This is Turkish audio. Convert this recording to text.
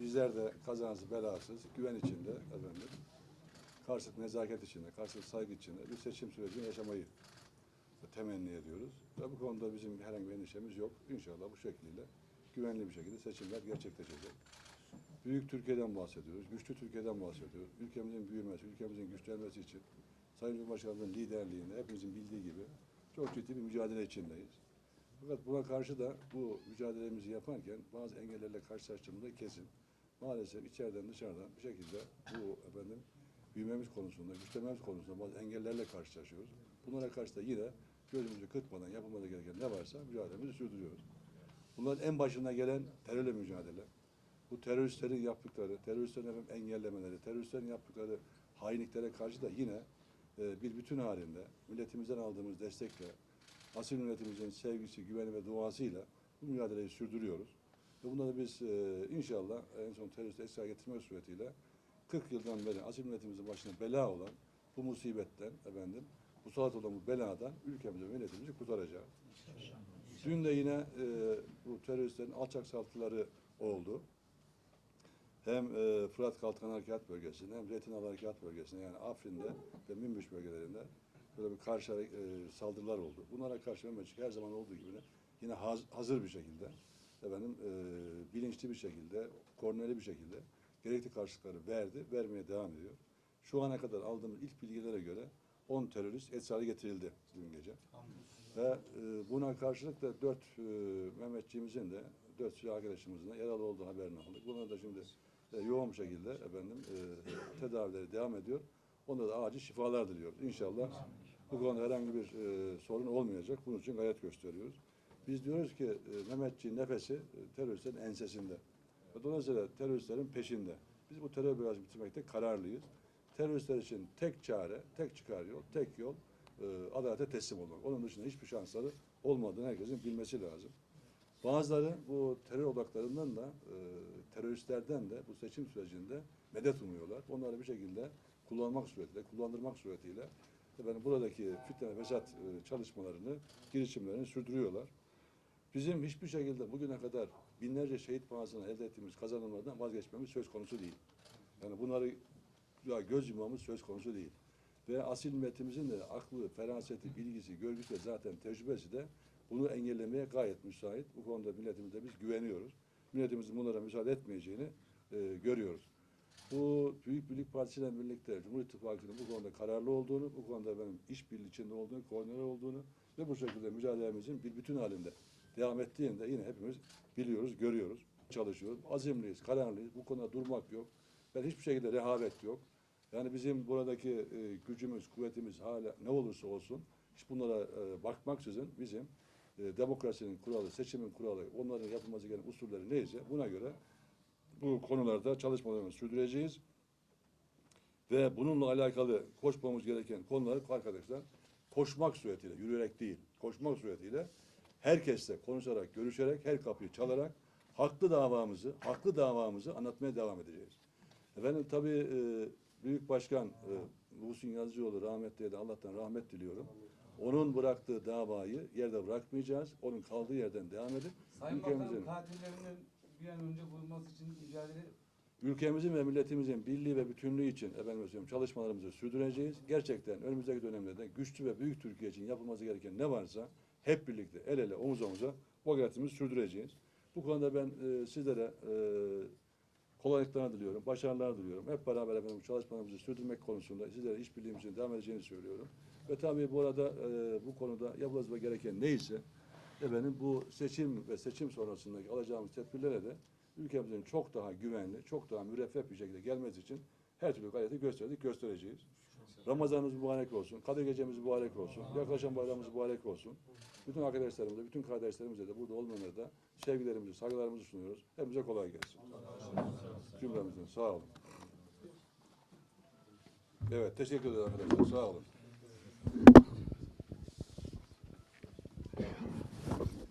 Bizler de kazasız belasız, güven içinde efendim, karşılıklı nezaket içinde, karşılıklı saygı içinde bir seçim sürecini yaşamayı temenni ediyoruz. Ve bu konuda bizim herhangi bir endişemiz yok. İnşallah bu şekliyle güvenli bir şekilde seçimler gerçekleşecek. Büyük Türkiye'den bahsediyoruz, güçlü Türkiye'den bahsediyoruz. Ülkemizin büyümesi, ülkemizin güçlenmesi için Sayın Cumhurbaşkanımızın liderliğinde hepimizin bildiği gibi çok ciddi bir mücadele içindeyiz. Fakat buna karşı da bu mücadelemizi yaparken bazı engellerle karşılaştığımızda kesin. Maalesef içeriden dışarıdan bir şekilde bu efendim büyümemiz konusunda, güçlenmemiz konusunda bazı engellerle karşılaşıyoruz. Bunlara karşı da yine gözümüzü kırpmadan yapılması gereken ne varsa mücadelemizi sürdürüyoruz. Bunların en başına gelen terörle mücadele. Bu teröristlerin yaptıkları, teröristlerin efendim engellemeleri, teröristlerin yaptıkları hainliklere karşı da yine e, bir bütün halinde milletimizden aldığımız destekle, asil milletimizin sevgisi, güveni ve duasıyla bu mücadeleyi sürdürüyoruz. Ve bunda da biz e, inşallah en son terörist esra getirmek suretiyle 40 yıldan beri asil milletimizin başına bela olan bu musibetten efendim, bu salat olan bu beladan ülkemizi ve milletimizi kurtaracağız. Dün de yine e, bu teröristlerin alçak saldırıları oldu. Hem e, Fırat Kalkan Harekat Bölgesi'nde hem Zeytin Alı Harekat Bölgesi'nde yani Afrin'de ve Münbiş bölgelerinde böyle bir karşı e, saldırılar oldu. Bunlara karşı Mehmetçik her zaman olduğu gibi yine haz- hazır bir şekilde efendim e, bilinçli bir şekilde, koordineli bir şekilde gerekli karşılıkları verdi, vermeye devam ediyor. Şu ana kadar aldığımız ilk bilgilere göre 10 terörist etkisiz getirildi dün gece. Ve e, buna karşılık da 4 e, Mehmetçiğimizin de 4 silah arkadaşımızın da yaralı olduğu haberini aldık. Bunlar da şimdi e, yoğun şekilde efendim e, tedavileri devam ediyor. Onda da acil şifalar diliyoruz. İnşallah bu konuda herhangi bir e, sorun olmayacak. Bunun için gayret gösteriyoruz. Biz diyoruz ki e, Mehmetçiğin nefesi e, teröristlerin ensesinde. Ve dolayısıyla teröristlerin peşinde. Biz bu terör biraz bitirmekte kararlıyız. Teröristler için tek çare, tek çıkar yol, tek yol e, adalete teslim olmak. Onun dışında hiçbir şansları olmadığını herkesin bilmesi lazım. Bazıları bu terör odaklarından da e, teröristlerden de bu seçim sürecinde medet umuyorlar. Onları bir şekilde kullanmak suretiyle, kullandırmak suretiyle efendim, buradaki fitne ve e, çalışmalarını, girişimlerini sürdürüyorlar. Bizim hiçbir şekilde bugüne kadar binlerce şehit pahasına elde ettiğimiz kazanımlardan vazgeçmemiz söz konusu değil. Yani bunları ya göz yummamız söz konusu değil. Ve asil milletimizin de aklı, feraseti, bilgisi, görgüsü ve zaten tecrübesi de bunu engellemeye gayet müsait. Bu konuda milletimize biz güveniyoruz. Milletimizin bunlara müsaade etmeyeceğini e, görüyoruz. Bu Büyük Birlik Partisi ile birlikte Cumhur İttifakı'nın bu konuda kararlı olduğunu, bu konuda benim işbirliği içinde olduğunu, koordinatör olduğunu ve bu şekilde mücadelemizin bir bütün halinde devam ettiğini de yine hepimiz biliyoruz, görüyoruz, çalışıyoruz. Azimliyiz, kararlıyız. Bu konuda durmak yok. Ben hiçbir şekilde rehavet yok. Yani bizim buradaki e, gücümüz, kuvvetimiz hala ne olursa olsun hiç bunlara e, bakmaksızın bizim e, demokrasinin kuralı, seçimin kuralı, onların yapılması gereken usulleri neyse buna göre bu konularda çalışmalarımızı sürdüreceğiz. Ve bununla alakalı koşmamız gereken konuları arkadaşlar koşmak suretiyle, yürüyerek değil, koşmak suretiyle herkesle konuşarak, görüşerek, her kapıyı çalarak haklı davamızı, haklı davamızı anlatmaya devam edeceğiz. Efendim tabii e, Büyük Başkan e, Muhsin Yazıcıoğlu rahmetliye de Allah'tan rahmet diliyorum. Onun bıraktığı davayı yerde bırakmayacağız. Onun kaldığı yerden devam edip Sayın Bakanım ülkemizin, katillerinin bir an önce bulunması için mücadele ülkemizin ve milletimizin birliği ve bütünlüğü için efendim söyleyeyim, çalışmalarımızı sürdüreceğiz. Gerçekten önümüzdeki dönemlerde güçlü ve büyük Türkiye için yapılması gereken ne varsa hep birlikte el ele omuz omuza bu gayretimizi sürdüreceğiz. Bu konuda ben e, sizlere e, kolaylıklar diliyorum, başarılar diliyorum. Hep beraber efendim çalışmalarımızı sürdürmek konusunda sizlere işbirliğimizin devam edeceğini söylüyorum. Ve tabii bu arada e, bu konuda yapılması gereken neyse efendim bu seçim ve seçim sonrasındaki alacağımız tedbirlere de ülkemizin çok daha güvenli, çok daha müreffeh bir şekilde gelmesi için her türlü gayreti gösterdik, göstereceğiz. Ramazanımız mübarek olsun, Kadir Gecemiz mübarek olsun, yaklaşan bayramımız mübarek olsun. Bütün arkadaşlarımıza, bütün kardeşlerimize de burada olmayanlara da sevgilerimizi, saygılarımızı sunuyoruz. Hepimize kolay gelsin. Cümlemizin sağ olun. Evet, teşekkür ederim arkadaşlar, sağ olun.